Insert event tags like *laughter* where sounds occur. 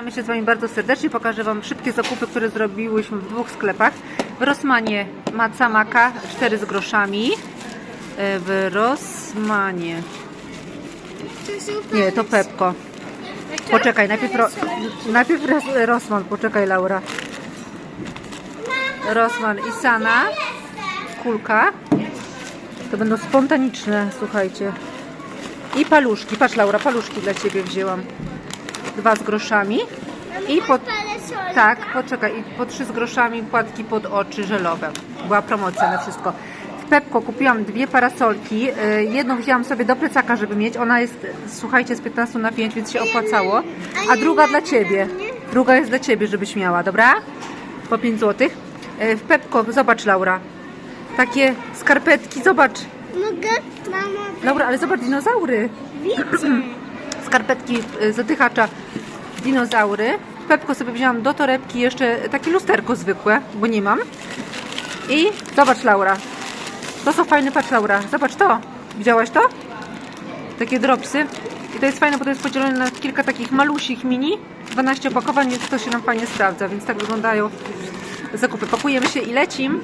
Witamy się z Wami bardzo serdecznie. Pokażę Wam szybkie zakupy, które zrobiłyśmy w dwóch sklepach. W Rosmanie maca maka 4 z groszami. E, W Rosmanie. Nie, to Pepko. Poczekaj, najpierw, ro, najpierw Ros- Rosman, poczekaj Laura. Rosman i Sana. Kulka. To będą spontaniczne, słuchajcie. I paluszki. Patrz Laura, paluszki dla Ciebie wzięłam. Dwa z groszami. I po, tak, poczekaj, i po trzy z groszami płatki pod oczy żelowe. Była promocja na wszystko. W Pepko kupiłam dwie parasolki. Y, Jedną wzięłam sobie do plecaka, żeby mieć. Ona jest, słuchajcie, z 15 na 5, więc się opłacało. A druga dla Ciebie. Druga jest dla Ciebie, żebyś miała, dobra? Po 5 zł. W Pepko, zobacz Laura. Takie skarpetki, zobacz. Mogę? Mamo, Laura, ale zobacz dinozaury. *clears throat* Skarpetki y, z oddychacza dinozaury. Pepko sobie wzięłam do torebki jeszcze takie lusterko zwykłe, bo nie mam. I zobacz Laura. To są fajne, patrz Laura. Zobacz to. Widziałaś to? Takie dropsy. I to jest fajne, bo to jest podzielone na kilka takich malusich mini. 12 opakowań, więc to się nam fajnie sprawdza. Więc tak wyglądają zakupy. Pakujemy się i lecim.